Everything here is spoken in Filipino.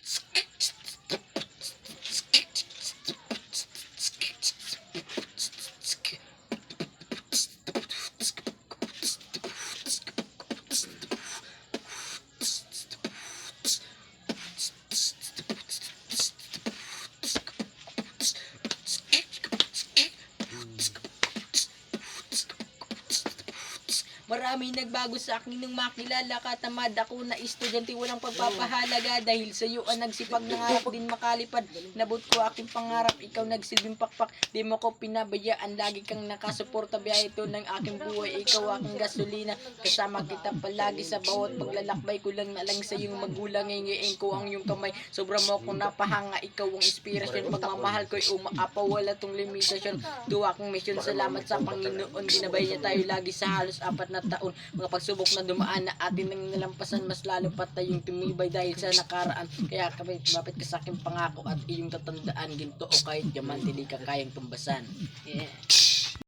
It's Marami nagbago sa akin nung makilala ka tamad ako na estudyante walang pagpapahalaga dahil sa iyo ang nagsipag nangarap din makalipad. Nabot ko aking pangarap ikaw nagsilbing pakpak di mo ko pinabayaan. Lagi kang nakasuporta biyahe ito ng aking buhay ikaw aking gasolina. Kasama kita palagi sa bawat paglalakbay ko lang na lang sa iyong magulang ngayon ko ang iyong kamay. Sobra mo ako napahanga ikaw ang inspirasyon. Pagmamahal ko'y umaapaw wala tong limitasyon. Tuwa akong mission salamat sa Panginoon ginabay niya tayo lagi sa halos apat na taon. Mga pagsubok na dumaan na atin nang nalampasan mas lalo pa tayong tumibay dahil sa nakaraan. Kaya kami mapit ka sa aking pangako at iyong tatandaan ginto o kahit diamante di ka kayang tumbasan. Yeah.